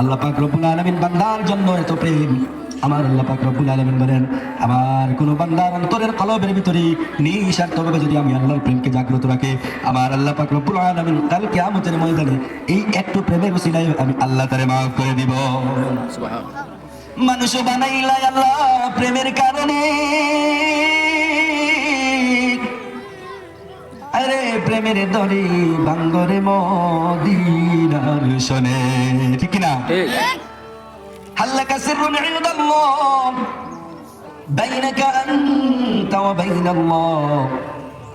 আল্লাহ পাক রব্বুল আলামিন বান্দার জন্য এত প্রেম। আমার আল্লাহ পাক রব্বুল আলামিন বলেন আমার কোন বান্দার অন্তরের কলবের ভিতরে নিঃস্বার্থভাবে যদি আমি আল্লাহর প্রেমকে জাগ্রত রাখে আমার আল্লাহ পাক রব্বুল আলামিন কাল কিয়ামতের ময়দানে এই একটু প্রেমের উসিলায় আমি আল্লাহ তারে মাফ করে দিব। মানুষ বানাইলাই আল্লাহ প্রেমের কারণে। আরে প্রেমের দড়ি বাঙ্গরে মদিনার শোনে ঠিক না هلك سر عند الله بينك أنت وبين الله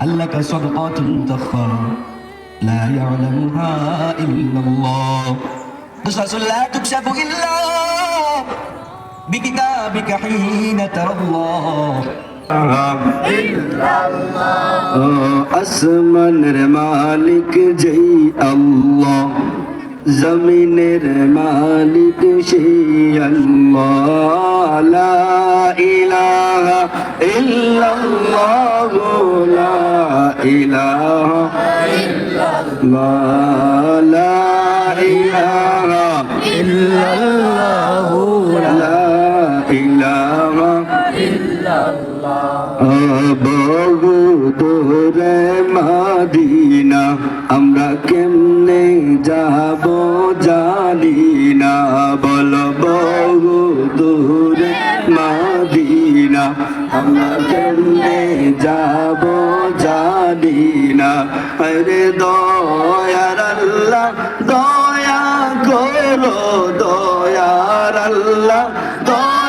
هل لك صدقات تخفى لا يعلمها إلا الله قصص لا تكشف إلا بكتابك حين ترى الله আসমানের মালিক যেই আল্লাহ, জমিনের মালিক সেই আল্লাহ। লা ইলাহা ইল্লাল্লাহ, লা ইলাহা ইল্লাল্লাহ। লা ইলাহা মাদিনা, আমরা কেমনে যাব জানি না। বল বহু দূরে মাদিনা, আমরা কেমনে যাব জানি না। আরে দয়ার আল্লাহ, দয়া করো, দয়ার আল্লাহ, দয়া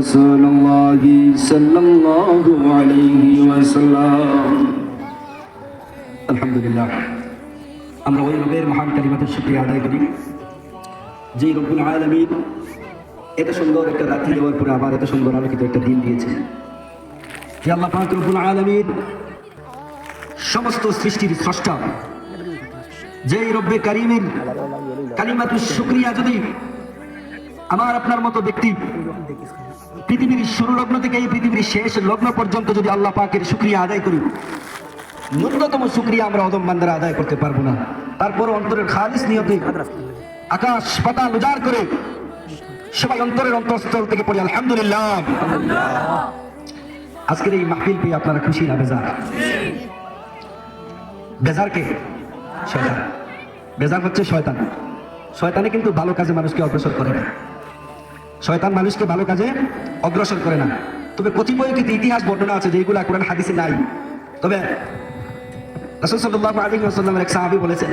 মুহাম্মাদুর রাসূলুল্লাহ সাল্লাল্লাহু আলাইহি ওয়াসাল্লাম। আলহামদুলিল্লাহ। আমরা ওই রবের মহান কালিমাতের শুকরিয়া আদায় করি। যে রব্বুল আলামিন এত সুন্দর একটা রাত্রি দেওয়ার পরে আবার এত সুন্দর আলোকিত একটা দিন দিয়েছে যে আল্লাহ পাক রব্বুল আলামিন সমস্ত সৃষ্টির স্রষ্টা যে রব্বে কারিমের কালিমাতু শুকরিয়া যদি আমার আপনার মতো ব্যক্তি পৃথিবীর শুরু লগ্ন থেকে এই পৃথিবীর শেষ লগ্ন পর্যন্ত যদি আল্লাহ পাকের শুক্রিয়া আদায় করি, ন্যূনতম শুক্রিয়া আমরা অদম বান্দারা আদায় করতে পারব না। তারপর অন্তরের খালিস নিয়তে আকাশ পাতাল উজাড় করে সবাই অন্তরের অন্তঃস্থল থেকে পড়ি, আলহামদুলিল্লাহ। আজকের এই মাহফিল পেয়ে আপনারা খুশি না, বেজার? বেজার কে? বেজার হচ্ছে শয়তান। শয়তানে কিন্তু ভালো কাজে মানুষকে অগ্রসর করে না। শয়তান মানুষকে ভালো কাজে অগ্রসর করে না। তবে কতিপয় কিন্তু ইতিহাস বর্ণনা আছে যেগুলো কোরআন, হাদিসে নাই। তবে রাসূল এক সাহাবী বলেছেন,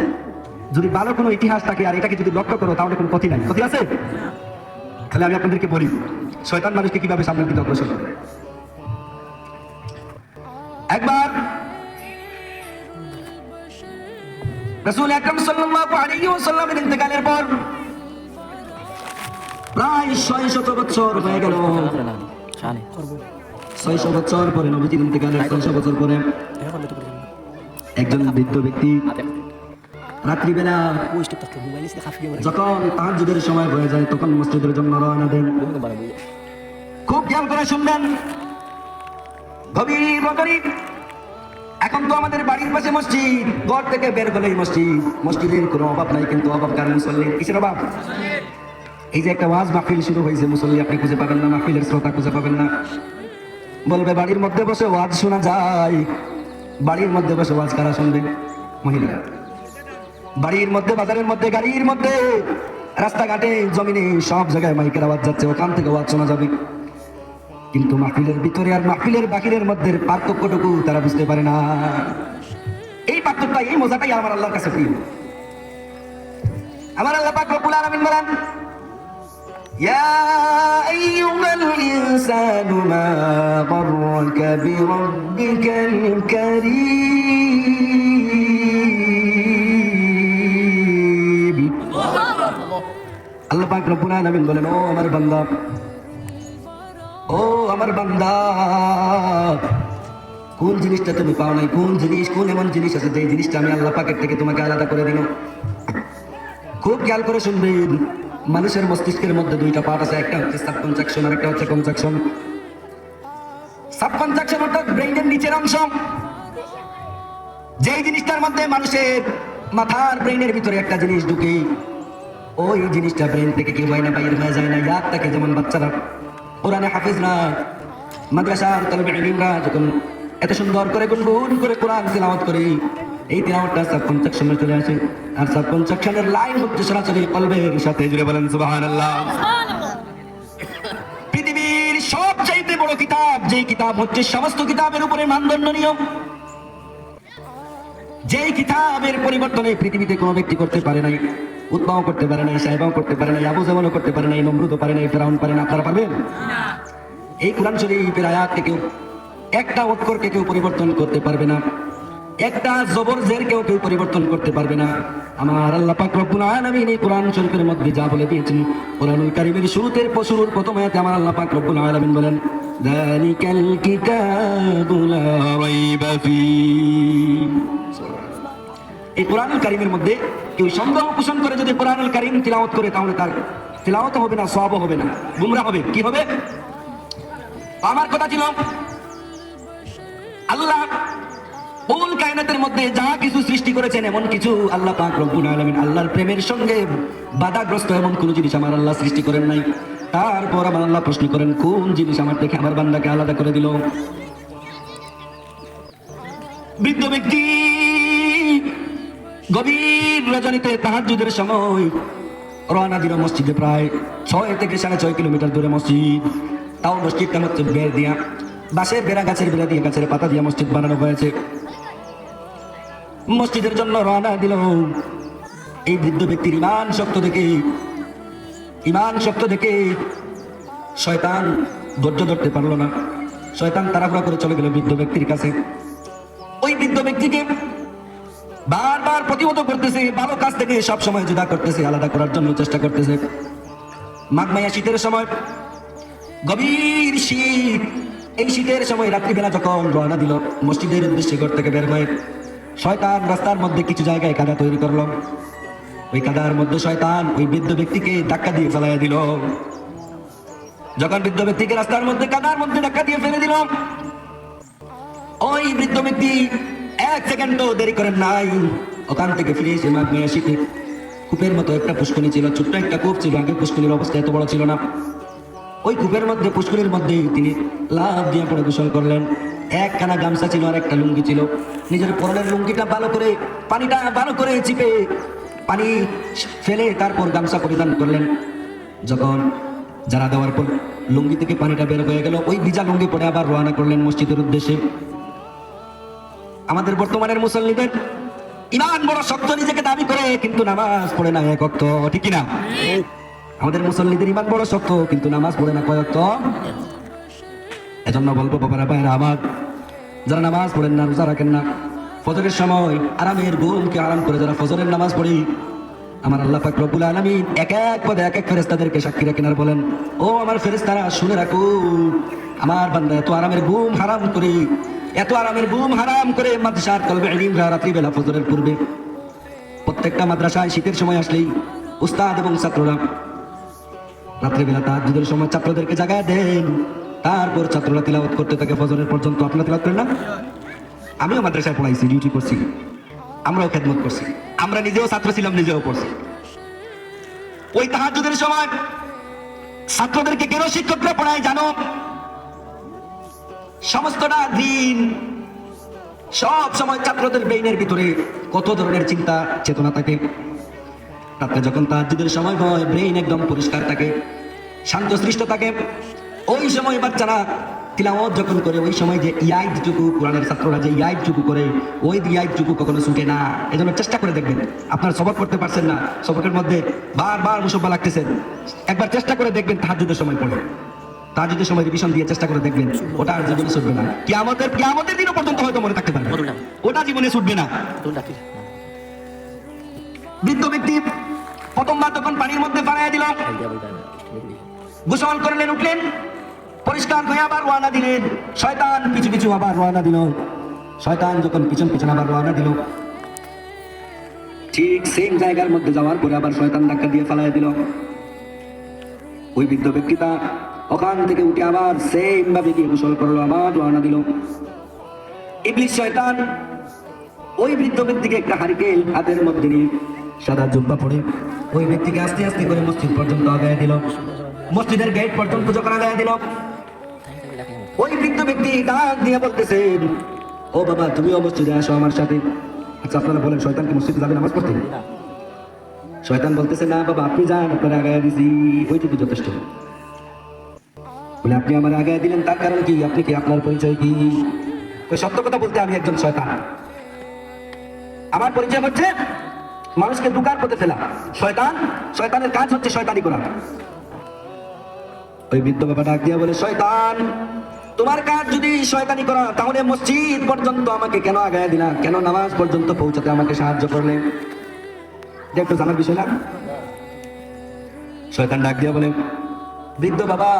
যদি ভালো কোনো ইতিহাস থাকে আর এটাকে যদি লক্ষ্য করো, তাহলে কোনো ক্ষতি নাই। ক্ষতি আছে? তাহলে আমি আপনাদেরকে বলি, শয়তান মানুষকে কীভাবে সামনের দিকে অগ্রসর করে? একবার রসুল আকরম সাল্লাল্লাহু আলাইহি ওয়াসাল্লামের ইন্তেকালের পর প্রায় ছয় শত বছর হয়ে গেল। ছয়শো বছর পরে নবীজির ইন্তেকালের ছয়শো বছর পরে একজন বৃদ্ধ ব্যক্তি রাত্রিবেলা যখন তাহাজ্জুদের সময় হয়ে যায় তখন মসজিদের জন্য রওনা দেন। খুব খেয়াল করে শুনবেন। গভীর গরিব এখন তো আমাদের বাড়ির পাশে মসজিদ। ঘর থেকে বের হলেই মসজিদ। মসজিদের কোনো অভাব নাই কিন্তু অভাব কার মুসল্লির কিসের অভাব? এই যে একটা ওয়াজ মাহফিল শুরু হয়েছে, মুসল্লি আপনি খুঁজে পাবেন না, মাহফিলের শ্রোতা খুঁজে পাবেন না। বলবে, বাড়ির মধ্যে বসে ওয়াজ শোনা যায়। বাড়ির মধ্যে বসে ওয়াজ কারা শুনবে? মহিলা বাড়ির মধ্যে, বাজারের মধ্যে, গাড়ির মধ্যে, রাস্তাঘাটে, জমিনে, সব জায়গায় মাইকের আওয়াজ যাচ্ছে, ওখান থেকে আওয়াজ শোনা যাবে। কিন্তু মাহফিলের ভিতরে আর মাহফিলের বাকিরের মধ্যে পার্থক্যটুকু তারা বুঝতে পারে না। এই পার্থক্যটা, এই মজাটাই আমার আল্লাহর কাছে প্রিয়। আমার আল্লাহ পাক রব্বুল আলামিন বলেন يا أيها الإنسان ما غرك بربك الكريم আল্লাহ আল্লাহ পাক রব্বুল আলামিন বলেন ও আমার বান্দা ও আমার বান্দা কোন জিনিসটা তুমি পাও নাই কোন জিনিস কোন এমন জিনিস আছে যে জিনিসটা আমি আল্লাহ পাকের থেকে তোমাকে আলাদা করে দিল খুব খেয়াল করে শুনবেন মানুষের মস্তিষ্কের মধ্যে দুইটা পার্ট আছে, একটা হচ্ছে সাবকনজাকশন আর একটা হচ্ছে কনজাকশন সাবকনজাকশন অর্থাৎ ব্রেইনের নিচের অংশ। যেই জিনিসটার মধ্যে মানুষের মাথার ব্রেইনের ভিতরে একটা জিনিস ঢুকে, ওই জিনিসটা ব্রেইন থেকে কি হয় না, বাইর হয়ে যায় না। ইয়াদ থাকে যেমন বাচ্চারা। কোরআনে হাফিজরা মাদ্রাসার তলবে যখন এত সুন্দর করে গুনগুন করে কোরআন তিলাওয়াত করে এই তিলাওয়াতটা সাবকনজাকশনে চলে আসে। আর সাবকনজাকশনের লাইন হচ্ছে সরাসরি কলবের সাথে। জুড়ে বলেন সুবহানাল্লাহ। পৃথিবীর সবচাইতে বড় কিতাব যেই কিতাব হচ্ছে সমস্ত কিতাবের উপরে মানদণ্ড নিয়ম। যেই কিতাবের পরিবর্তনে পৃথিবীতে কোনো ব্যক্তি করতে পারে নাই উদ্ভাও করতে পারে নাই সাহেবাও করতে পারে নাই আবু জামানও করতে পারে নাই নমরুদও পারে নাই ফেরাউন পারে না আপনারা পারবেন? এই কোরআন শরীফের আয়াতকে কেউ একটা অক্ষরকে কেউ পরিবর্তন করতে পারবে না। একটা জবর জের কেউ কেউ পরিবর্তন করতে পারবে না। আমার আল্লাহ পাক রব্বুল আলামিন এই কোরআন শরীফের মধ্যে যা বলে দিয়েছেন, কোরআনুল কারীমের শুরুতে পশুর প্রথম আয়াতে আমার আল্লাহ পাক রব্বুল আলামিন বলেন যালিকাল কিতাবু লা রাইবা ফীহ। এই কোরআনুল কারিমের মধ্যে কেউ সন্দেহ পোষণ করে যদি কোরআনুল কারিম তিলাওয়াত করে, তাহলে তার তিলাওয়াত হবে না সব হবে না গুমরা হবে। কি হবে? আমার কথা ছিল, আল্লাহ উল কায়নাতের মধ্যে যা কিছু সৃষ্টি করেছেন, এমন কিছু আল্লাহ পাক রব্বুল আলামিন আল্লাহর প্রেমের সঙ্গে বাধাগ্রস্ত এমন কোন জিনিস আমার আল্লাহ সৃষ্টি করেন নাই। তারপর আমার আল্লাহ প্রশ্ন করেন, কোন জিনিস আমার থেকে আমার বান্দাকে আলাদা করে দিল? বৃদ্ধ ব্যক্তি গভীর রজনীতে তাহাজুদের সময় রওনা দিল মসজিদে প্রায় ছয় থেকে সাড়ে ছয় কিলোমিটার দূরে মসজিদ। তাও মসজিদটা হচ্ছে বের দিয়া বাঁশের বেড়া, গাছের বেড়া দিয়ে গাছের পাতা দিয়ে মসজিদ বানানো হয়েছে। মসজিদের জন্য রওনা দিল এই বৃদ্ধ ব্যক্তির ইমান শক্ত দেখে ইমান শক্ত দেখে শয়তান ধৈর্য ধরতে পারল না। শয়তান তাড়াহুড়া করে চলে গেল বৃদ্ধ ব্যক্তির কাছে। ওই বৃদ্ধ ব্যক্তিকে বারবার প্রতিহত করতেছে, ভালো কাজ থেকে সব সময় জুদা করতেছে, আলাদা করার জন্য চেষ্টা করতেছে। মাঘ মাইয়া শীতের সময়, গভীর শীত, এই শীতের সময় রাত্রিবেলা যখন রওনা দিল, মসজিদের উদ্দেশ্যে ঘর থেকে বের হয়ে শয়তান রাস্তার মধ্যে কিছু জায়গায় কাদা তৈরি করল। ওই কাদার মধ্যে শয়তান ওই বৃদ্ধ ব্যক্তিকে ধাক্কা দিয়ে ফেলাইয়া দিল। যখন বৃদ্ধ ব্যক্তিকে রাস্তার মধ্যে, কাদার মধ্যে ধাক্কা দিয়ে ফেলে দিল ওই বৃদ্ধ ব্যক্তি এক সেকেন্ড দেরি করেন নাই। ওখান থেকে ফিরে এসে মাঘ মেয়ে শীতে কূপের মতো একটা পুষ্কনি ছিল, ছোট্ট একটা কূপ ছিল, আগে পুষ্কনির অবস্থা এত বড় ছিল না। ওই কূপের মধ্যে পুষ্করির মধ্যে তিনি লাভ দিয়ে পড়ে গোসল করলেন। একখানা গামছা ছিল আর একটা লুঙ্গি ছিল। নিজের পরনের লুঙ্গিটা ভালো করে পানিটা ভালো করে চিপে পানি ফেলে তারপর গামছা পরিধান করলেন। যখন যারা দেওয়ার পর লুঙ্গি থেকে পানিটা বের হয়ে গেল ওই ভিজা লুঙ্গি পরে আবার রওনা করলেন মসজিদের উদ্দেশ্যে। আমাদের বর্তমানের মুসল্লিদের ইমান বড় শক্ত নিজেকে দাবি করে কিন্তু নামাজ পড়ে না এক অক্ত ঠিক না আমাদের মুসল্লিদের ইমান বড় শক্ত কিন্তু নামাজ পড়ে না কয় এজন্য বলব, বাবারা ভাইরা আমার যারা নামাজ পড়েন না, রোজা রাখেন না, ফজরের সময় আরামের ঘুমকে আরাম করে যারা ফজরের নামাজ পড়ি, আমার আল্লাহ পাক রব্বুল আলামিন এক এক পদে এক এক ফেরেস্তাদেরকে সাক্ষী রাখেন আর বলেন, ও আমার ফেরেস্তারা শুনে রাখো, আমার বান্দা এত আরামের ঘুম হারাম করে, এত আরামের ঘুম হারাম করে মাদ্রাসার কলবে ইলিমরা রাত্রিবেলা ফজরের পূর্বে প্রত্যেকটা মাদ্রাসায় শীতের সময় আসলেই উস্তাদ এবং ছাত্ররা রাত্রিবেলা তাহাজুদের সময় ছাত্রদেরকে জাগায় দেন তারপর ছাত্ররা তিলাওয়াত করতে থাকে ফজরের পর্যন্ত। আপনারা তিলাওয়াত করেন না? আমিও মাদ্রাসায় পড়াইছি ডিউটি করছি। আমরাও খেদমত করছি। আমরা নিজেও ছাত্র ছিলাম, নিজেও পড়ছি। ওই তাহাজুদের সময় ছাত্রদেরকে কেন শিক্ষকরা পড়ায় জানো? সমস্তটা দিন, সব সময় ছাত্রদের ব্রেইনের ভিতরে কত ধরনের চিন্তা, চেতনা থাকে। রাত্রে যখন তাহাজুদের সময় হয় ব্রেইন একদম পরিষ্কার থাকে, শান্ত সৃষ্ট থাকে। ওই সময় বাচ্চারা তিলাওয়াত যখন করে ওই সময় যে ইয়াইদ টুকু কোরআনের ছাত্ররা যে ইয়াইদ টুকু করে ওই ইয়াইদ টুকু কখনো ছুটে না। এজন্য চেষ্টা করে দেখবেন। আপনারা সবক করতে পারছেন না। সবকের মধ্যে বারবার মুসব্বা লাগতেছেন একবার চেষ্টা করে দেখবেন তাহাজুদের সময় পড়ে। তাহাজুদের সময় রিভিশন দিয়ে চেষ্টা করে দেখবেন ওটা আর জীবনে ছুটবে না। কি আমাদের কি আমাদের দিনও পর্যন্ত হয়তো মনে থাকতে পারবে। ওটা জীবনে ছুটবে না। বৃদ্ধ ব্যক্তি প্রথমবার তখন পানির মধ্যে ফালাইয়া দিল গোসল করলেন উঠলেন। পরিষ্কার হয়ে আবার রওনা দিলেন। শয়তান পিছু পিছু আবার রওনা দিল। শয়তান যখন পিছন পিছন আবার রওনা দিল, ঠিক সেম জায়গার মধ্যে যাওয়ার পরে আবার শয়তান ধাক্কা দিয়ে ফালাই দিল। ওই বৃদ্ধ ব্যক্তিটা ওখান থেকে উঠে আবার সেম ভাবে গিয়ে গোসল করল, আবার রওনা দিল। ইবলিশ শয়তান ওই বৃদ্ধ ব্যক্তিকে একটা হারিকেল হাতের মধ্যে নিয়ে সাদা জুব্বা পড়ে ওই ব্যক্তিকে আস্তে আস্তে করে মসজিদ পর্যন্ত আগায় দিল। মসজিদের গেট পর্যন্ত যখন আগায় দিল ওই বৃদ্ধ ব্যক্তি ডাক দিয়ে বলতেছেন ও বাবা তুমিও মসজিদে আসো আমার সাথে। আচ্ছা আপনারা বলেন শয়তান কি মসজিদে যাবে নামাজ পড়তে? শয়তান বলতেছে না বাবা আপনি যান আপনার আগায় দিছি। ওইটুকু যথেষ্ট। বলে আপনি আমার আগায় দিলেন তার কারণ কি? আপনি কি আপনার পরিচয় কি? ওই সত্য কথা বলতে আমি একজন শয়তান। আমার পরিচয় হচ্ছে মানুষকে দুকার পথে ফেলা। শয়তান শয়তানের কাজ হচ্ছে শয়তানি করা। ওই বৃদ্ধ বাবা ডাক দিয়া বলে শয়তান তোমার কাজ যদি শয়তানি করা, তাহলে মসজিদ পর্যন্ত আমাকে কেন আগায় দিলা? কেন নামাজ পর্যন্ত পৌঁছাতে আমাকে সাহায্য করলে? একটু জানার বিষয় না? শয়তান ডাক দিয়া বলে, বৃদ্ধ বাবা,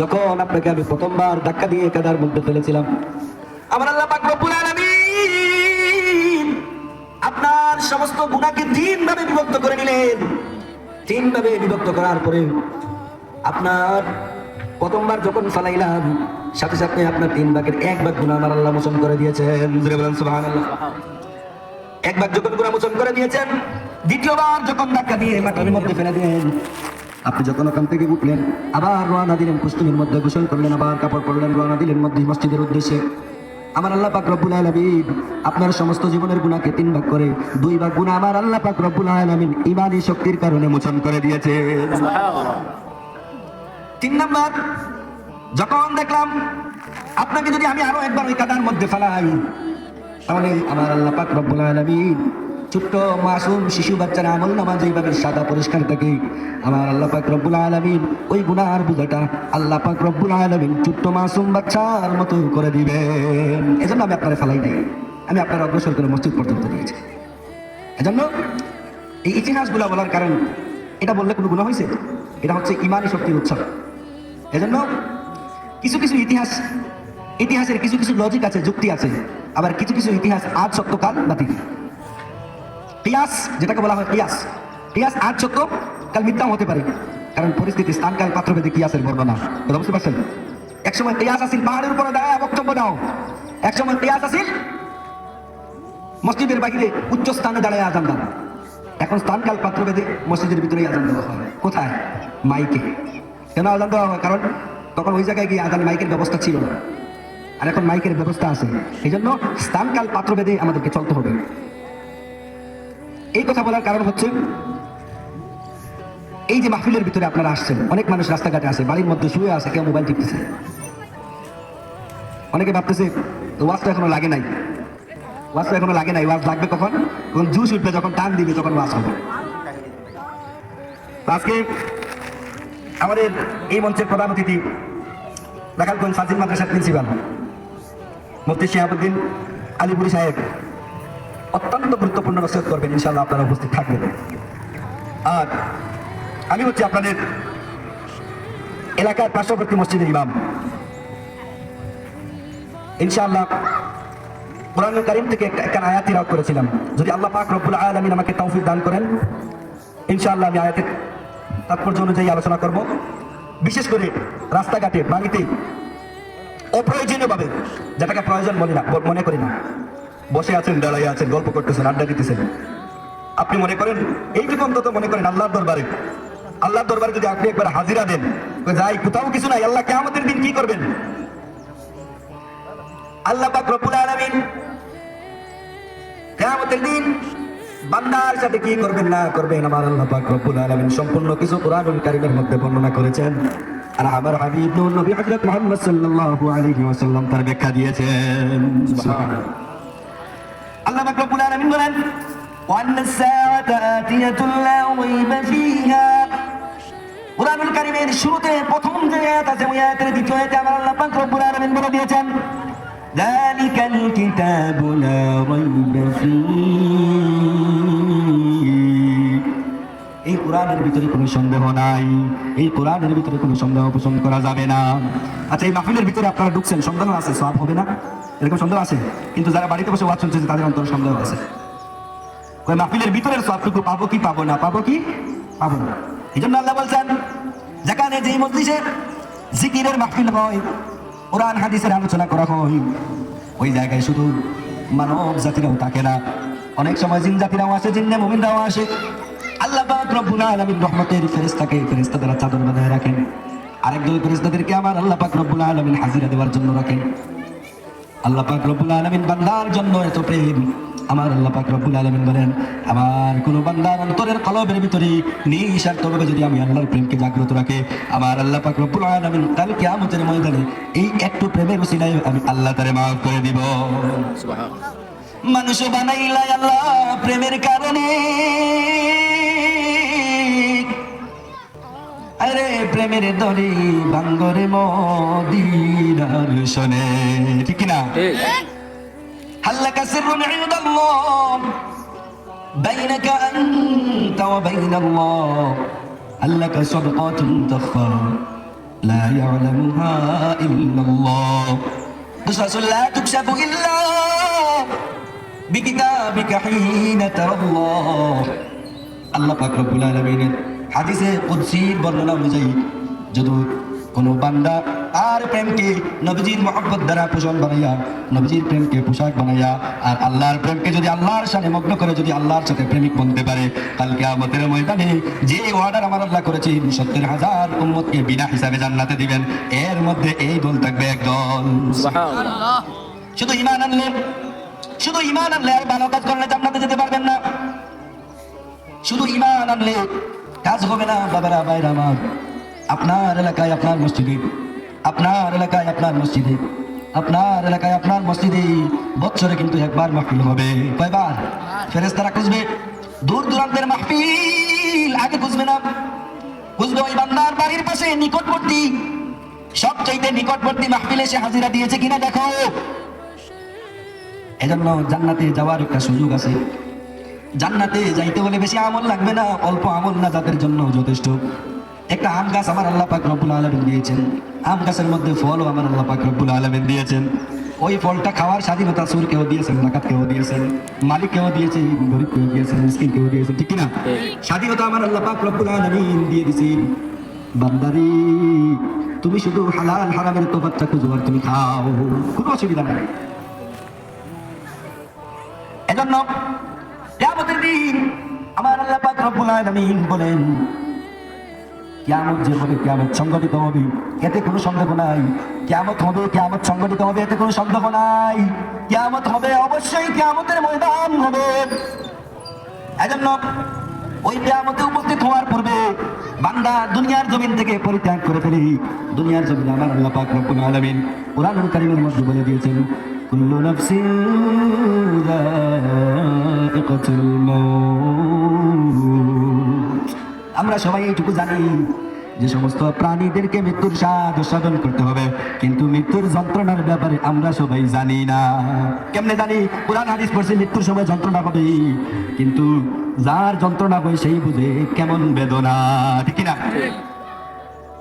যখন আপনাকে আমি প্রথমবার ধাক্কা দিয়ে কাদার মধ্যে ফেলেছিলাম, আমার আল্লাহ পাক রব্বুল আলামিন আপনার সমস্ত গুণাকে তিন ভাবে বিভক্ত করে নিলেন তিন ভাবে বিভক্ত করার পরে আপনার প্রথমবার যখন ফালাইলাম, সাথে সাথে আপনার তিন ভাগের এক ভাগ গুণা আমার আল্লাহ মোচন করে দিয়েছেন। এক ভাগ যখন গুণা মোচন করে দিয়েছেন, দ্বিতীয়বার যখন ধাক্কা দিয়ে মাটির মধ্যে ফেলে দেন আপনি যখন ওখান থেকে উঠলেন, আবার রওনা দিলেন কুস্তুমির মধ্যে গোসল করলেন, আবার কাপড় পরলেন, রওনা দিলেন মধ্যে মসজিদের উদ্দেশ্যে। আমার আল্লাহ পাক রব্বুল আলামিন আপনার সমস্ত জীবনের গুণাকে তিন ভাগ করে দুই ভাগ গুণা আমার আল্লাহ পাক রব্বুল আলামিন ইমানি শক্তির কারণে মোচন করে দিয়েছে তিন নাম্বার, যখন দেখলাম আপনাকে যদি আমি আরও একবার ওই কাদার মধ্যে ফেলাই, তাহলে আমার আল্লাহ পাক রব্বুল ছোট্ট মাসুম শিশু বাচ্চার আমল নামা যেভাবে সাদা পরিষ্কার থাকে আমার আল্লাহ পাক রব্বুল আলামিন ওই গুনার বুঝাটা আল্লাহ পাক রব্বুল আলামিন ছোট্ট মাসুম বাচ্চার মতো করে দিবেন। এজন্য আমি আপনার ফেলাই নাই। আমি আপনার অগ্রসর করে মসজিদ পর্যন্ত দিয়েছি এজন্য এই ইতিহাসগুলো বলার কারণ, এটা বললে কোনো গুণ হয়েছে এটা হচ্ছে ইমানি শক্তির উৎসব এজন্য কিছু কিছু ইতিহাস, ইতিহাসের কিছু কিছু লজিক আছে, যুক্তি আছে। আবার কিছু কিছু ইতিহাস আজ সত্য কাল বাতিল। কিয়াস যেটাকে বলা হয় কিয়াস কিয়াস আজ সত্য কাল মিথ্যাও হতে পারে। কারণ পরিস্থিতি, স্থানকাল, পাত্রভেদে কিয়াসের বর্ণনা। বুঝতে পারছেন? একসময় কিয়াস আসিল, পাহাড়ের উপরে দাঁড়ায় বক্তব্য দাও। একসময় কিয়াস আসিল, মসজিদের বাহিরে উচ্চ স্থানে দাঁড়ায় আজান দাও। এখন স্থানকাল, পাত্রভেদে মসজিদের ভিতরেই আজান দেওয়া হয়। কোথায়? মাইকে। কেন আজান দেওয়া হয়? কারণ তখন ওই জায়গায় গিয়ে আজান মাইকের ব্যবস্থা ছিল আর এখন মাইকের ব্যবস্থা আছে। এই জন্য স্থানকাল পাত্রভেদে আমাদেরকে চলতে হবে। এই কথা বলার কারণ হচ্ছে, এই যে মাহফিলের ভিতরে আপনারা আসছেন, অনেক মানুষ রাস্তাঘাটে আসে বাড়ির মধ্যে শুয়ে আছে, কেউ মোবাইল টিপতেছে। অনেকে ভাবতেছে ওয়াজটা এখনও লাগে নাই। ওয়াজটা এখনও লাগে নাই, ওয়াজ লাগবে কখন? যখন জুস উঠবে, যখন টান দিবে, তখন ওয়াজ হবে। আজকে আমাদের এই মঞ্চের প্রধান অতিথি দেখালগঞ্জ ফাজিল মাদ্রাসার প্রিন্সিপাল, মুফতি শিহাবুদ্দিন আলিপুরি সাহেব। অত্যন্ত গুরুত্বপূর্ণ নসিহত করবেন ইনশাল্লাহ আপনারা উপস্থিত থাকবেন। আর আমি হচ্ছে আপনাদের এলাকার পার্শ্ববর্তী মসজিদের ইমাম। ইনশাআল্লাহ কোরআন কারিম থেকে একটা আয়াত তিলাওয়াত করেছিলাম। যদি আল্লাহ পাক রব্বুল আলামিন আমাকে তৌফিক দান করেন, ইনশাআল্লাহ আমি আয়াতের তাৎপর্য অনুযায়ী আলোচনা করব। বিশেষ করে রাস্তাঘাটে, বাড়িতে অপ্রয়োজনীয় ভাবে যেটাকে প্রয়োজন মনে না মনে করি না। বসে আছেন দাঁড়াইয়ে আছেন, গল্প করতেছেন, আড্ডা দিতেছেন। আপনি মনে করেন, এইটুকু অন্তত মনে করেন আল্লাহর দরবারে। আল্লাহর দরবারে যদি আপনি একবার হাজিরা দেন যাই, কোথাও কিছু নাই, আল্লাহ কেমতের দিন কি করবেন? আল্লাহ পাক রব্বুল আলামিন কিয়ামতের দিন বান্দার সাথে কি করবেন না করবেন আমার আল্লাহ পাক রব্বুল আলামিন সম্পূর্ণ কিছু কোরআনুল কারীমের মধ্যে বর্ণনা করেছেন আর আমার হাবিব নূর নবী হযরত মুহাম্মদ সাল্লাল্লাহু আলাইহি ওয়াসাল্লাম তার ব্যাখ্যা দিয়েছেন সুবহানাল্লাহ আল্লাহ পাক রব্বুল আলামিন বলেন وأن الساعة آتية لا ريب فيها কোরআনুল কারীমের শুরুতে প্রথম যে আয়াত আছে ওই আয়াতের দ্বিতীয় আয়াতে আমার আল্লাহ পাক রব্বুল আলামিন বলে দিয়েছেন ذلك الكتاب لا ريب فيه এই কোরআনের ভিতরে কোনো সন্দেহ নাই এই কোরআনের ভিতরে কোনো সন্দেহ পোষণ করা যাবে না আচ্ছা এই মাহফিলের ভিতরে আপনারা ঢুকছেন সন্দেহ আছে সব হবে না এরকম সন্দেহ আছে কিন্তু যারা বাড়িতে বসে ওয়াজ শুনছে তাদের অন্তর সন্দেহ আছে ওই মাহফিলের ভিতরের সবটুকু পাবো কি পাবো না পাবো কি পাবো না এই জন্য আল্লাহ বলছেন যেখানে যেই মজলিসে জিকিরের মাহফিল হয় কোরআন হাদিসের আলোচনা করা হয়। ওই জায়গায় শুধু মানব জাতিরাও থাকে না। অনেক সময় জিন জাতিরাও আসে জিন্নে মুমিনরাও আসে। আল্লাহ পাক রব্বুল আলামিন রহমতের ফেরেশতাকে ফেরেশতা দ্বারা চাদর বাঁধায় রাখেন। আরেকদল ফেরেশতাদেরকে আমার আল্লাহ পাক রব্বুল আলামিন হাজিরা দেওয়ার জন্য রাখেন। আল্লাহ পাক রব্বুল আলামিন বান্দার জন্য এত প্রেম। আমার আল্লাহ পাক রব্বুল আলামিন বলেন আমার কোন বান্দার অন্তরের কলবের ভিতরে নিঃস্বার্থভাবে যদি আমি আল্লাহর প্রেমকে জাগ্রত রাখে আমার আল্লাহ পাক রব্বুল আলামিন কাল কিয়ামতের ময়দানে এই একটু প্রেমের উসিলায় আমি আল্লাহ তারে মাফ করে দিব। মানুষ বানাইলা আল্লাহ প্রেমের কারণে। আরে প্রেমের দরে বাঙ্গরে মদিনার শোনে ঠিক না হাল্লা কাসির রুমিউদাল্লাহ বাইনাকা আনতা ওয়া বাইনাল্লাহ। হাল্লাকা সাদকাতুন তাখফা লা ইয়ালামুহা ইল্লাল্লাহ। রাসূলুল্লাহ তুকশাফু ইল্লা বিকিতাবিকা হিনা তারাল্লাহ। আল্লাহ পাক রব্বুল আলামিনের হাদিসে কুদসির বর্ণনা অনুযায়ী যদি কোনো বান্দা আর প্রেমকে নবীজির মহব্বত দ্বারা পোষণ বানাইয়া নবীজির প্রেমকে পোশাক বানাইয়া আর আল্লাহর প্রেমকে যদি আল্লাহর সাথে মগ্ন করে যদি আল্লাহর সাথে প্রেমিক বনতে পারে কালকে আমাদের ময়দানে যে অর্ডার আমার আল্লাহ করেছে সত্তর হাজার উম্মতকে বিনা হিসাবে জান্নাতে দিবেন। এর মধ্যে এই দল থাকবে একদল। শুধু ইমান আনলে শুধু ইমান আনলে আর ভালো কাজ করলে জান্নাতে যেতে পারবেন না। শুধু ইমান আনলে কাজ হবে না, বাবারা বাইরা আমার। আপনার এলাকায় আপনার মসজিদে, আপনার এলাকায় আপনার মসজিদে, আপনার এলাকায় আপনার মসজিদে বছরে কিন্তু একবার মাহফিল হবে। কয়বার? ফেরেস্তারা খুঁজবে। দূর দূরান্তের মাহফিল আগে খুঁজবে না। খুঁজবে ওই বান্দার বাড়ির পাশে, নিকটবর্তী। সবচাইতে নিকটবর্তী মাহফিলে সে হাজিরা দিয়েছে কিনা দেখো। এজন্য জান্নাতে যাওয়ার একটা সুযোগ আছে। জান্নাতে যাইতে হলে বেশি আমল লাগবে না, অল্প আমল না যাদের জন্য যথেষ্ট। একটা আম গাছ আমার আল্লাহ পাক রব্বুল আলমিন দিয়েছেন। আম গাছের মধ্যে ফলও আমার আল্লাহ পাক রব্বুল আলমিন দিয়েছেন। ওই ফলটা খাওয়ার স্বাধীনতা সুর কেউ দিয়েছেন, নাকাত কেউ দিয়েছেন, মালিক কেউ দিয়েছে গরিব কেউ দিয়েছেন, মিসকিন কেউ দিয়েছেন, ঠিক না স্বাধীনতা আমার আল্লাহ পাক রব্বুল আলমিন দিয়ে দিয়েছেন বান্দারি, তুমি শুধু হালাল হারামের তোফাতটা খুঁজো আর তুমি খাও, কোনো অসুবিধা নাই। এজন্য কিয়ামতের দিন, আমার আল্লাহ পাক রব্বুল আলামিন বলেন, কিয়ামত যে হবে, কিয়ামত সংগঠিত হবে, এতে কোনো সন্দেহ নাই। কিয়ামত হবে, কিয়ামত সংগঠিত হবে, এতে কোনো সন্দেহ নাই। কিয়ামত হবে, অবশ্যই কিয়ামতের ময়দান হবে। এজন্য ওই কিয়ামতে উপস্থিত হওয়ার পূর্বে বান্দা দুনিয়ার জমিন থেকে পরিত্যাগ করে ফেলি। দুনিয়ার জমিন আমার আল্লাহ পাক রব্বুল আলামিন কোরআনুল কারীমের মধ্যে বলে দিয়েছেন কুল্লু নাফসিন যায়িকাতুল মাউত আমরা সবাই এইটুকু জানি যে সমস্ত প্রাণীদেরকে মৃত্যুর স্বাদ সাধন করতে হবে, কিন্তু মৃত্যুর যন্ত্রণার ব্যাপারে আমরা সবাই জানি না। কেমনে জানি? কোরআন হাদিস পড়ছে, মৃত্যুর সময় যন্ত্রণা হবে। কিন্তু যার যন্ত্রণা হয় সেই বুঝে কেমন বেদনা, ঠিক না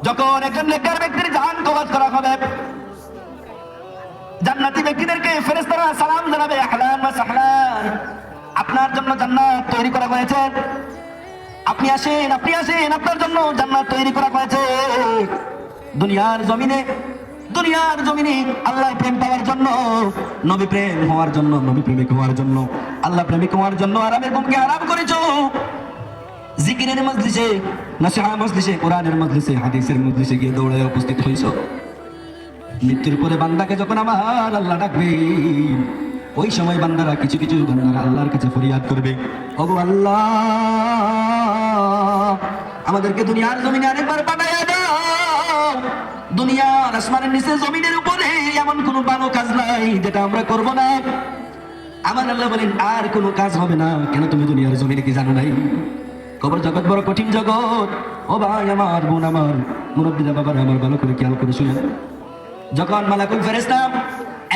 যখন একজন নেককার ব্যক্তির জান কবাজ করা হবে জান্নাতি ব্যক্তিদেরকে ফেরেশতারা সালাম জানাবে, আহলান ওয়া সাহলান। আপনার জন্য জান্নাত তৈরি করা হয়েছে। আপনি আসেন আপনি আসেন, আপনার জন্য জান্নাত তৈরি করা হয়েছে। দুনিয়ার জমিনে দুনিয়ার জমিনে আল্লাহ প্রেম পাওয়ার জন্য, নবী প্রেম হওয়ার জন্য, নবী প্রেমিক হওয়ার জন্য, আল্লাহ প্রেমিক হওয়ার জন্য আরামের ঘুমকে আরাম করেছ। জিকিরের মজলিসে নসিহা মজলিসে, কোরআনের মজলিসে, হাদিসের মজলিসে গিয়ে দৌড়ে উপস্থিত হয়েছো। মৃত্যুর পরে বান্দাকে যখন আমার আল্লাহ ডাকবে, ওই সময় বান্দারা কিছু কিছু বান্দারা আল্লাহর কাছে ফরিয়াদ করবে। ওগো আল্লাহ, আমাদেরকে দুনিয়ার জমিনে আরেকবার পাঠাইয়া দাও। দুনিয়ার আসমানের নিচে জমিনের উপরে এমন কোনো ভালো কাজ নাই যেটা আমরা করব না। আমার আল্লাহ বলেন, আর কোনো কাজ হবে না। কেন তুমি দুনিয়ার জমিনে কি জানো নাই? কবর জগৎ বড় কঠিন জগৎ। ও ভাই আমার, বোন আমার, মুরব্বীরা, বাবার আমার, ভালো করে খেয়াল করে শুনেন। যখন মালাকুল ফেরেস্তা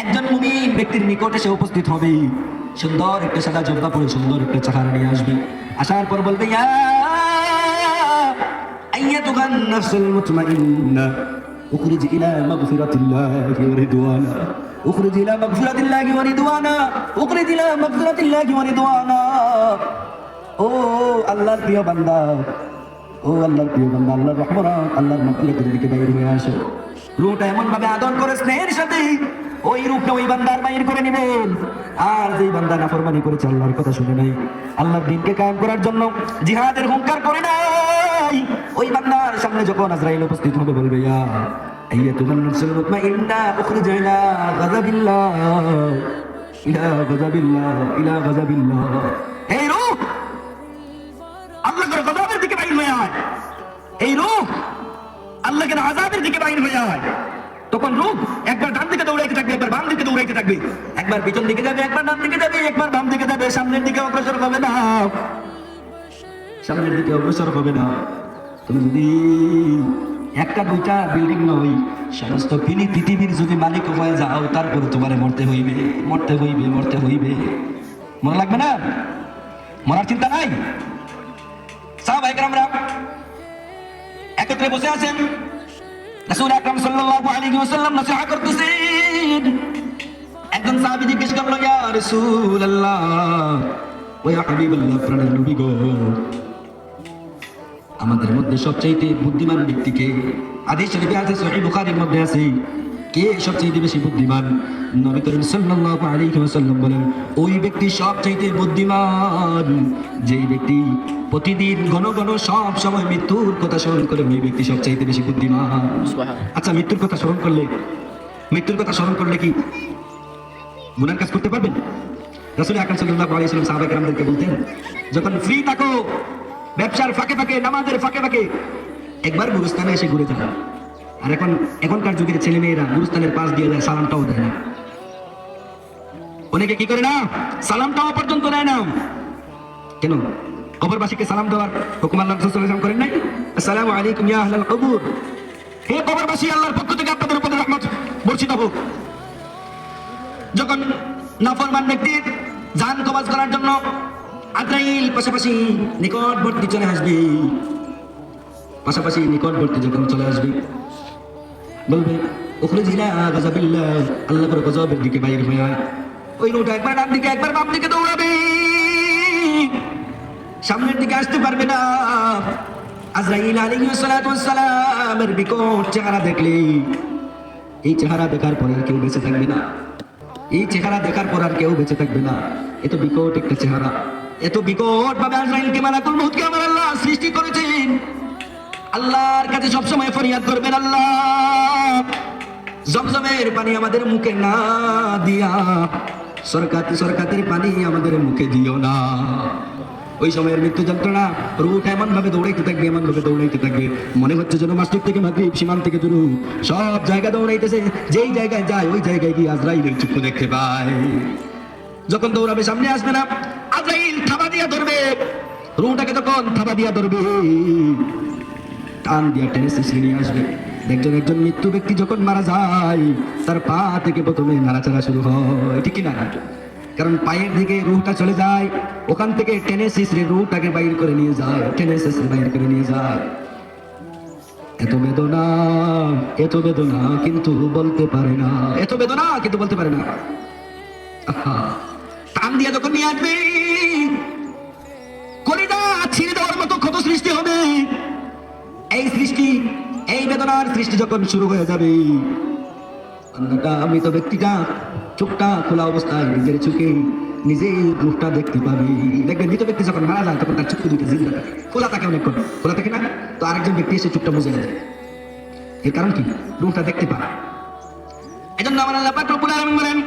একজন মুমিন ব্যক্তির নিকট এসে উপস্থিত হবে সুন্দর একটা সাদা জব্বা পরে সুন্দর একটা চাহারা নিয়ে আসবে আসার পর বলবে ইয়া أيتها النفس المطمئنة اخرج إلى مغفرة الله ورضوانا اخرج إلى مغفرة الله ورضوانا اخرج إلى مغفرة الله ورضوانا ও আল্লাহর প্রিয় বান্দা ও আল্লাহর প্রিয় বান্দা আল্লাহর রহমান আল্লাহর মাগফিরাতের দিকে বাইর হয়ে আসো রূহটা এমন ভাবে আদর করে স্নেহের সাথে ওই রূপটা ওই বান্দার বাইর করে নেবেন আর যেই বান্দা নাফরমানি করেছে, আল্লাহর কথা শুনে নাই। আল্লাহর দিনকে কায়েম করার জন্য জিহাদের হুঙ্কার করে নাই। ওই বান্দার সামনে যখন আজরাইল উপস্থিত হবে, বলবে, ইয়া আইয়াতুল নাফসুল মুতমাইন্না উখরিজ ইলা গাযাবিল্লাহ ইলা গাযাবিল্লাহ ইলা গাযাবিল্লাহ। এই রূহ আল্লাহর গজবের দিকে বাইর হয়ে হয় এই রূহ আল্লাহকে আজাদের দিকে বাইর হয়ে যায়। তখন রূপ একবার ডান দিকে দৌড়াইতে থাকবে, একবার বাম দিকে দৌড়াইতে থাকবে। একবার পিছন দিকে যাবে, একবার ডান দিকে যাবে, একবার বাম দিকে যাবে, সামনের দিকে অগ্রসর হবে না। সামনের দিকে অগ্রসর হবে না। তুমি যদি একটা, দুইটা বিল্ডিং নয় সমস্ত পিনি পৃথিবীর যদি মালিক হয়ে যাও, তারপরে তোমারে মরতে হইবে মরতে হইবে মরতে হইবে। মনে লাগবে না? মরার চিন্তা নাই? সাহাবায়ে কেরামরা একত্রে বসে আছেন। রাসূল আকরাম সাল্লাল্লাহু আলাইহি ওয়াসাল্লাম নসিহত করতেছেন। একজন সাহাবী জিজ্ঞেস করল, ইয়া রাসূলুল্লাহ ও ইয়া হাবিবাল্লাহ? প্রাণের নবী গো, আমাদের মধ্যে সবচাইতে বুদ্ধিমান ব্যক্তিকে আদি শরীফে আছে, সহিহ বুখারীর মধ্যে আছে। কে সবচাইতে বেশি বুদ্ধিমান? নবী করিম সাল্লাল্লাহু আলাইহি ওয়াসাল্লাম বলেন ওই ব্যক্তি সবচাইতে বুদ্ধিমান। যেই ব্যক্তি প্রতিদিন ঘন ঘন সব সময় মৃত্যুর কথা স্মরণ করে ওই ব্যক্তি সবচাইতে বেশি বুদ্ধিমান। আচ্ছা মৃত্যুর কথা স্মরণ করলে মৃত্যুর কথা স্মরণ করলে কি গুনার কাজ করতে পারবেন? রাসূল আকরাম সাল্লাল্লাহু আলাইহি ওয়াসাল্লাম সাহাবায়ে বলতেন যখন ফ্রি থাকো ব্যবসার ফাঁকে ফাঁকে নামাজের ফাঁকে ফাঁকে একবার গুরুস্থানে এসে ঘুরে যাবে আর এখন এখনকার যুগের ছেলে মেয়েরা গুরুস্থানের পাশ দিয়ে যায় সালামটাও দেয় না। অনেকে কি করে না? সালামটাও পর্যন্ত নেয় না। কেন? কবরবাসীকে সালাম দেওয়ার হুকুম আল্লাহ করেন নাই? আসসালামু আলাইকুম ইয়া আহলাল কবর। হে কবরবাসী, আল্লাহর পক্ষ থেকে আপনাদের উপর রহমত বর্ষিত হোক। যখন নাফরমান ব্যক্তির জান কবাজ করার জন্য আদ্রাইল পাশাপাশি নিকটবর্তী চলে আসবে। পাশাপাশি নিকটবর্তী যখন চলে আসবে, বলবে ওখানে জিলা গাজাবিল্লাহ আল্লাহ করে গজবের দিকে বাইর হয়ে। ওই রোটা একবার ডান দিকে একবার বাম দিকে দৌড়াবে। সামনের দিকে আসতে পারবে না। আজরাইল সালামের বিকট চেহারা দেখলে এই চেহারা দেখার পরে আর কেউ বেঁচে থাকবে না। এই চেহারা দেখার পর আর কেউ বেঁচে থাকবে না। এত বিকট একটা চেহারা। এত বিকট ভাবে আজরাইলকে মালাকুল মউতকে আমার আল্লাহ সৃষ্টি করেছেন। আল্লাহর কাছে সবসময় ফরিয়াদ করবেন আল্লাহ। জমজমের পানি আমাদের মুখে না দিয়া সরকাতি সরকাতের পানি আমাদের মুখে দিও না। ওই সময়ের মৃত্যু যন্ত্রণা রুট এমন ভাবে দৌড়াইতে থাকবে এমন ভাবে দৌড়াইতে থাকবে। মনে হচ্ছে যেন মাস্টিক থেকে মাগরিব সীমান থেকে শুরু। সব জায়গা দৌড়াইতেছে, যেই জায়গায় যায়, ওই জায়গায় গিয়ে আজরাইলের চক্ষু দেখতে পায়। যখন দৌড়াবে, সামনে আসবে না, আজরাইল থাবা দিয়া ধরবে। রুটাকে তখন থাবা দিয়া ধরবে, টান দিয়া টেনে নিয়ে আসবে। একজন একজন মৃত্যু ব্যক্তি যখন মারা যায়, তার পা থেকে প্রথমে নাড়াচাড়া শুরু হয়। ঠিক না কারণ পায়ের দিকে রুহটা চলে যায়, ওখান থেকে টেনে শিশিরে রুহটাকে বাইর করে নিয়ে যায়, টেনে শিশিরে বাইর করে নিয়ে যায়। এত বেদনা এত বেদনা কিন্তু বলতে পারে না। এত বেদনা কিন্তু বলতে পারে না। টান দিয়ে যখন নিয়ে আসবে কলিজা ছিঁড়ে দেওয়ার মতো ক্ষত সৃষ্টি হবে। এই সৃষ্টি এই বেদনার সৃষ্টি যখন শুরু হয়ে যাবে বান্দাটা মৃত ব্যক্তিটা চোখটা খোলা অবস্থায় নিজের চোখে নিজেই রূপটা দেখতে পাবে। দেখবেন মৃত ব্যক্তি যখন মারা যায়, তখন তার চোখ দুটি জিন্দা থাকে খোলা থাকে অনেকক্ষণ। খোলা থাকে না? তো আরেকজন ব্যক্তি এসে চোখটা বুঝে যায় এর কারণ কি? রূপটা দেখতে পারা এজন্য আমার আল্লাহ পাক রব্বুল বলেন,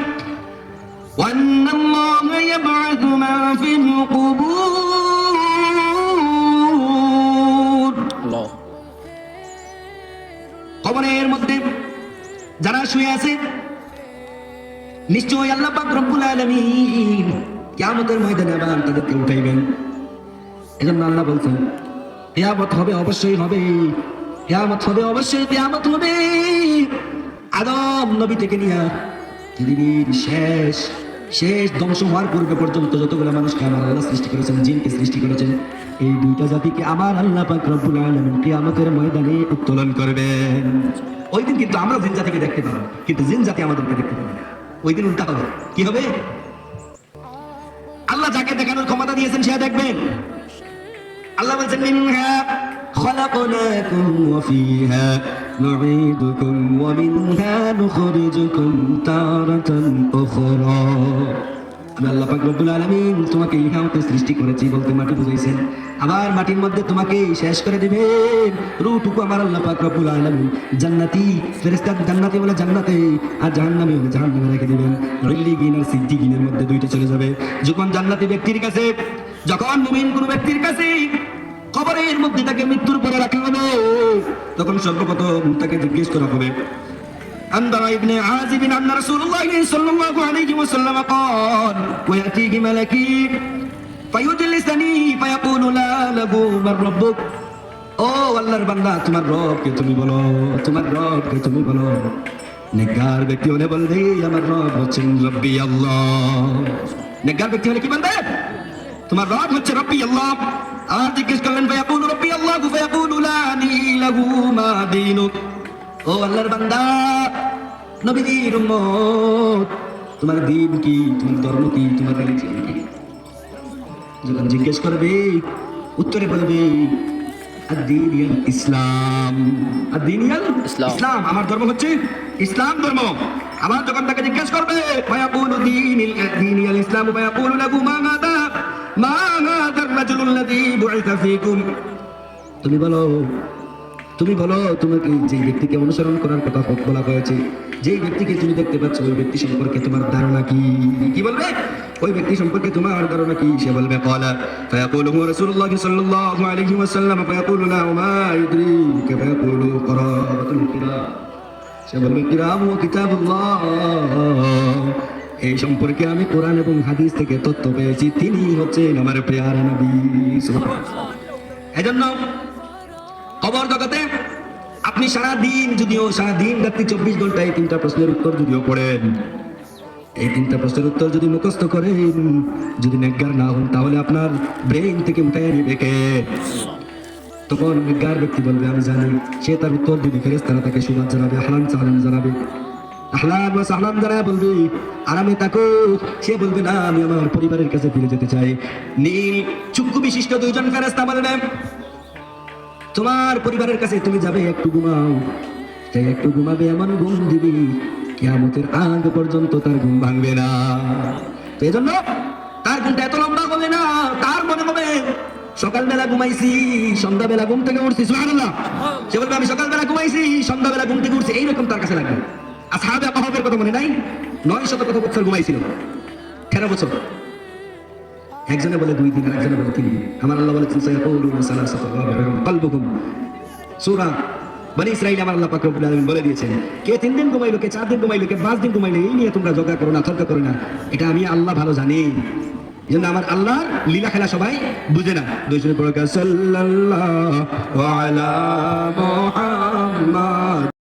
ওয়ান্নাল্লাহু ইয়াবআসু মা ফিল কুবুর কবরের মধ্যে যারা শুয়ে আছে, নিশ্চয়ই আল্লাহ পাক রব্বুল আলামিন কিয়ামতের ময়দানে আবার তাদেরকে উঠাইবেন। এজন্য আল্লাহ বলছেন, কিয়ামত হবে, অবশ্যই হবে। কিয়ামত হবে, অবশ্যই কিয়ামত হবে। আদম নবী থেকে নিয়ে পৃথিবীর শেষ শেষ ধ্বংস হওয়ার পূর্বে পর্যন্ত যতগুলো মানুষকে আমার আল্লাহ সৃষ্টি করেছেন, জিনকে সৃষ্টি করেছেন। এই দুইটা জাতিকে আমার আল্লাহ পাক রব্বুল আলামিন কিয়ামতের ময়দানে উত্তোলন করবেন। ওই দিন কিন্তু আমরা জিন জাতিকে দেখতে পাবো, কিন্তু জিন জাতি আমাদেরকে দেখতে পাবে ওই দিন উল্টা হবে। কি হবে? আল্লাহ যাকে দেখানোর ক্ষমতা দিয়েছেন সে দেখবেন। আল্লাহ বলছেন, মিনহা খলাকনাকুম ওয়া ফিহা নুঈদুকুম ওয়া মিনহা নুখরিজুকুম তারাতান উখরা। আমি আল্লাহ পাক রব্বুল আলামিন তোমাকে ইহা হতে সৃষ্টি করেছি বলতে মাটি বুঝাইছেন। আবার মাটির মধ্যে তোমাকে শেষ করে দিবেন। রুটুকু আমার আল্লাহ পাক রব্বুল আলামিন। জান্নাতি ফেরেশতা জান্নাতি বলে জান্নাতে আর জাহান্নামী বলে জাহান্নামে রেখে দিবেন। রিল্লিগিন আর সিদ্দিকিনের মধ্যে দুইটা চলে যাবে। যখন জান্নাতি ব্যক্তির কাছে, যখন মুমিন কোনো ব্যক্তির কাছে কবরের মধ্যে তাকে মৃত্যুর পরে রাখা হবে, তখন সর্বপ্রথম তাকে জিজ্ঞেস করা হবে عن براء بن عازب أن رسول الله صلى الله عليه وسلم قال ويأتيه ملكي فيجلسني فيقول لا له من ربك ও আল্লাহর বান্দা তোমার রবকে তুমি বলো তোমার রবকে তুমি বলো নেগার ব্যক্তি হলে বলবে আমার রব হচ্ছেন রব্বি আল্লাহ নেগার ব্যক্তি হলে কি বলবে তোমার রব হচ্ছে রব্বি আল্লাহ আর জিজ্ঞেস করলেন ফায়াকুল রব্বি আল্লাহ ফায়াকুল লা লাহু মা দীনুক ও আল্লাহর বান্দা নবীর উম্মত। তোমার দিন কি তোমার ধর্ম কি তোমার রিলিজিয়ন কি? যখন জিজ্ঞেস করবে উত্তরে বলবে ইসলাম। ইসলাম। ইসলাম আমার ধর্ম হচ্ছে ইসলাম ধর্ম। আবার যখন তাকে জিজ্ঞেস করবে ইসলাম তুমি বলো তুমি বলো তোমাকে যে ব্যক্তিকে অনুসরণ করার কথা বলা হয়েছে যে ব্যক্তিকে তুমি দেখতে পাচ্ছ ওই ব্যক্তি সম্পর্কে তোমার ধারণা কি কি বলবে ওই ব্যক্তি সম্পর্কে তোমার ধারণা কি সে বলবে قال فيقول هو رسول الله صلى الله عليه وسلم فيقول لا وما يدريك فيقول قراءة القراء সে বলবে কিরাম ও কিতাবুল্লাহ এই সম্পর্কে আমি কোরআন এবং হাদিস থেকে তথ্য পেয়েছি তিনি হচ্ছেন আমার পেয়ারা নবী সুবহানাল্লাহ। এজন্য খবর জগতে, আপনি সারা দিন যদিও সারা দিন রাত্রি চব্বিশ ঘণ্টা এই তিনটা প্রশ্নের উত্তর যদিও পড়েন, এই তিনটা প্রশ্নের উত্তর যদি মুখস্থ করেন, যদি নেকগার না হন, তাহলে আপনার ব্রেন থেকে উঠাই নিবে তখন নেকগার ব্যক্তি বলবে, আমি জানি। সে তার উত্তর দিবে ফেরেস তারা তাকে সুবাদ জানাবে হালান সালাম জানাবে। আহলান ওয়া সাহলান জানায় বলবে, আরামে থাকো। সে বলবে, না, আমি আমার পরিবারের কাছে ফিরে যেতে চাই। নীল চুক্কু বিশিষ্ট দুইজন ফেরেস্তা বলবেন তোমার পরিবারের কাছে তুমি যাবে, একটু ঘুমাও। তাই একটু ঘুমাবে এমন ঘুম দিবি, কেয়ামতের আগ পর্যন্ত তার ঘুম ভাঙবে না। তো এই জন্য তার ঘুমটা এত লম্বা হবে না, তার মনে হবে, সকালবেলা ঘুমাইছি, সন্ধ্যাবেলা ঘুম থেকে উঠছি, সুবহানাল্লাহ। সে বলবে, আমি সকালবেলা ঘুমাইছি, সন্ধ্যাবেলা ঘুম থেকে উঠছি, এইরকম তার কাছে লাগবে। আর সাহাবে আপাহের কথা মনে নাই? নয় শত কত বছর ঘুমাইছিল? তেরো বছর। একজনে বলে দুই দিন, একজনে বলে তিন দিন। আমার আল্লাহ বলেছেন কলবুহুম সূরা বনি ইসরাইল আমার আল্লাহ পাক রব্বুল আলামিন বলে দিয়েছেন, কে তিন দিন ঘুমাইলো, কে চার দিন ঘুমাইলো, কে পাঁচ দিন ঘুমাইলো, এই নিয়ে তোমরা জগা করো না, তর্ক করো না। এটা আমি আল্লাহ ভালো জানি। জন্য আমার আল্লাহর লীলা খেলা সবাই বুঝে না। দুইজনে পড়ে সাল্লাল্লাহু আলা মুহাম্মাদ